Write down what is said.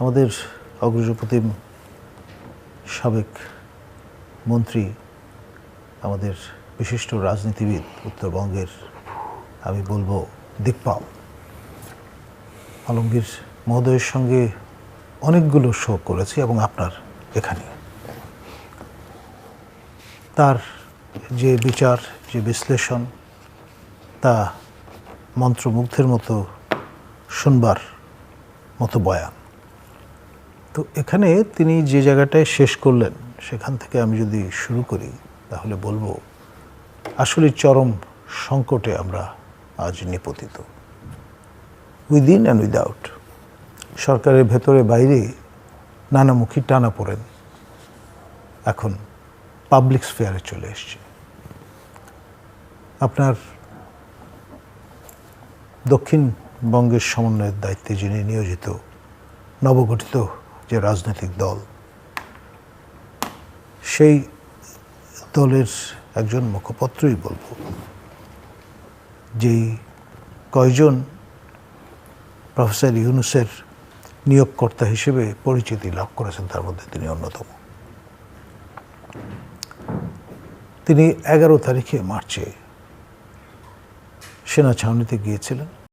আমাদের অগ্রজপ্রতিম সাবেক মন্ত্রী, আমাদের বিশিষ্ট রাজনীতিবিদ উত্তরবঙ্গের, আমি বলব দিকপাল। আলমগীর মহোদয়ের সঙ্গে অনেকগুলো শো করেছি এবং আপনার এখানে। তার যে বিচার, যে বিশ্লেষণ, তা মন্ত্রমুগ্ধের মতো শুনবার মতো বয়ান। তো এখানে তিনি যে জায়গাটায় শেষ করলেন, সেখান থেকে আমি যদি শুরু করি, তাহলে বলব, আসলে চরম সংকটে আমরা আজ নিপতিত। উইদিন অ্যান্ড উইদাউট সরকারের ভেতরে বাইরে নানামুখী টানা পড়েন। এখন পাবলিক স্ফেয়ারে চলে এসছে। আপনার দক্ষিণবঙ্গের সমন্বয়ের দায়িত্বে যিনি নিয়োজিত, নবগঠিত যে রাজনৈতিক দল, সেই দলের একজন মুখপত্রই বলব, যেই কয়জন প্রফেসর ইউনুসের নিয়োগকর্তা হিসেবে পরিচিতি লাভ করেছেন, তার মধ্যে তিনি অন্যতম। তিনি এগারো তারিখে মার্চে সেনা ছাউনিতে গিয়েছিলেন।